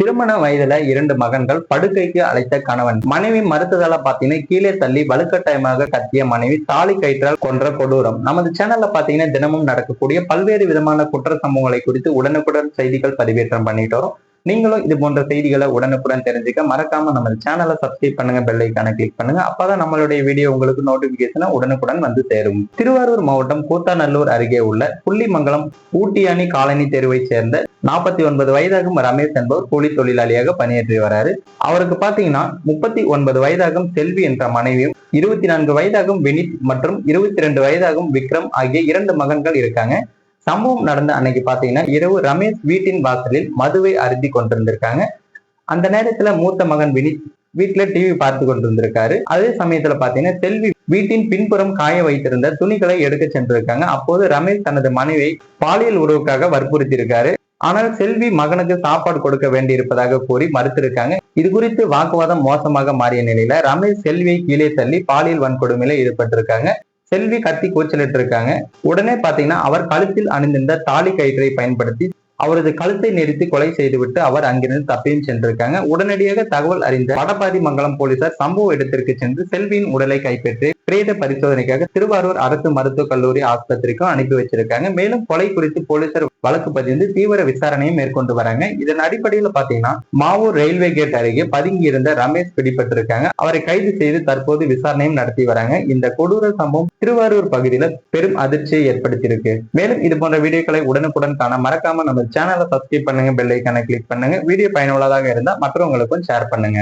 திருமண வயதுல இரண்டு மகன்கள் படுக்கைக்கு அழைத்த கணவன். மனைவி மறுத்ததால பாத்தீங்கன்னா கீழே தள்ளி வலுக்கட்டாயமாக கத்திய மனைவி தாலி கயிற்றால் கொன்ற கொடூரம். நமது சேனல்ல பாத்தீங்கன்னா தினமும் நடக்கக்கூடிய பல்வேறு விதமான குற்ற சம்பவங்களை குறித்து உடனுக்குடன் செய்திகள் பதிவேற்றம் பண்ணிட்டு வரோம் நீங்களும் இது போன்ற செய்திகளை உடனுக்குடன் தெரிஞ்சுக்க மறக்காம நம்ம சேனலை சப்ஸ்கிரைப் பண்ணுங்க பெல் ஐக்கான கிளிக் பண்ணுங்க. அப்பதான் நம்மளுடைய வீடியோ உங்களுக்கு நோட்டிபிகேஷன் உடனுக்குடன் வந்து சேரும். திருவாரூர் மாவட்டம் கூத்தாநல்லூர் அருகே உள்ள புள்ளிமங்கலம் ஊட்டியானி காலனி தெருவை சேர்ந்த நாற்பத்தி ஒன்பது வயதாகும் ரமேஷ் என்பவர் கூலி தொழிலாளியாக பணியாற்றி வராரு. அவருக்கு பாத்தீங்கன்னா முப்பத்தி ஒன்பது வயதாகும் செல்வி என்ற மனைவியும் இருபத்தி நான்கு வயதாகும் வினித் மற்றும் இருபத்தி ரெண்டு வயதாகும் விக்ரம் ஆகிய இரண்டு மகன்கள் இருக்காங்க. சம்பவம் நடந்த அன்னைக்கு பாத்தீங்கன்னா இரவு ரமேஷ் வீட்டின் வாசலில் மதுவை அருந்தி கொண்டிருந்திருக்காங்க. அந்த நேரத்துல மூத்த மகன் வினித் வீட்டுல டிவி பார்த்து கொண்டிருந்திருக்காரு. அதே சமயத்துல பாத்தீங்கன்னா செல்வி வீட்டின் பின்புறம் காய வைத்திருந்த துணிகளை எடுக்க சென்றிருக்காங்க. அப்போது ரமேஷ் தனது மனைவியை பாலியல் உறவுக்காக வற்புறுத்தியிருக்காரு. ஆனால் செல்வி மகனுக்கு சாப்பாடு கொடுக்க வேண்டியிருப்பதாக கூறி மறுத்திருக்காங்க. இது குறித்து வாக்குவாதம் மோசமாக மாறிய நிலையில ரமேஷ் செல்வியை கீழே தள்ளி பாலியல் வன்கொடுமையில ஈடுபட்டிருக்காங்க. செல்வி கத்தி கூச்சலிட்டு இருக்காங்க உடனே பாத்தீங்கன்னா அவர் கழுத்தில் அணிந்திருந்த தாலி கயிற்றை பயன்படுத்தி அவரது கழுத்தை நெரித்து கொலை செய்துவிட்டு அவர் அங்கிருந்து தப்பியும் சென்றிருக்காங்க. உடனடியாக தகவல் அறிந்த வடபாதி மங்கலம் போலீசார் சம்பவ இடத்திற்கு சென்று செல்வியின் உடலை கைப்பற்றி பிரேத பரிசோதனைக்காக திருவாரூர் அரசு மருத்துவக் கல்லூரி ஆஸ்பத்திரிக்கும் அனுப்பி வச்சிருக்காங்க. மேலும் கொலை குறித்து போலீசார் வழக்கு பதிந்து தீவிர விசாரணையும் மேற்கொண்டு வராங்க. இதன் அடிப்படையில் பாத்தீங்கன்னா மாவூர் ரயில்வே கேட் அருகே பதுங்கி இருந்த ரமேஷ் பிடிபட்டிருக்காங்க. அவரை கைது செய்து தற்போது விசாரணையும் நடத்தி வராங்க. இந்த கொடூர சம்பவம் திருவாரூர் பகுதியில பெரும் அதிர்ச்சியை ஏற்படுத்தியிருக்கு. மேலும் இது போன்ற வீடியோக்களை உடனுக்குடன் காண மறக்காம நம்ம சேனலை சப்ஸ்கிரைப் பண்ணுங்க பெல் கிளிக் பண்ணுங்க. வீடியோ பயனுள்ளதாக இருந்தா மற்றவங்களுக்கும் ஷேர் பண்ணுங்க.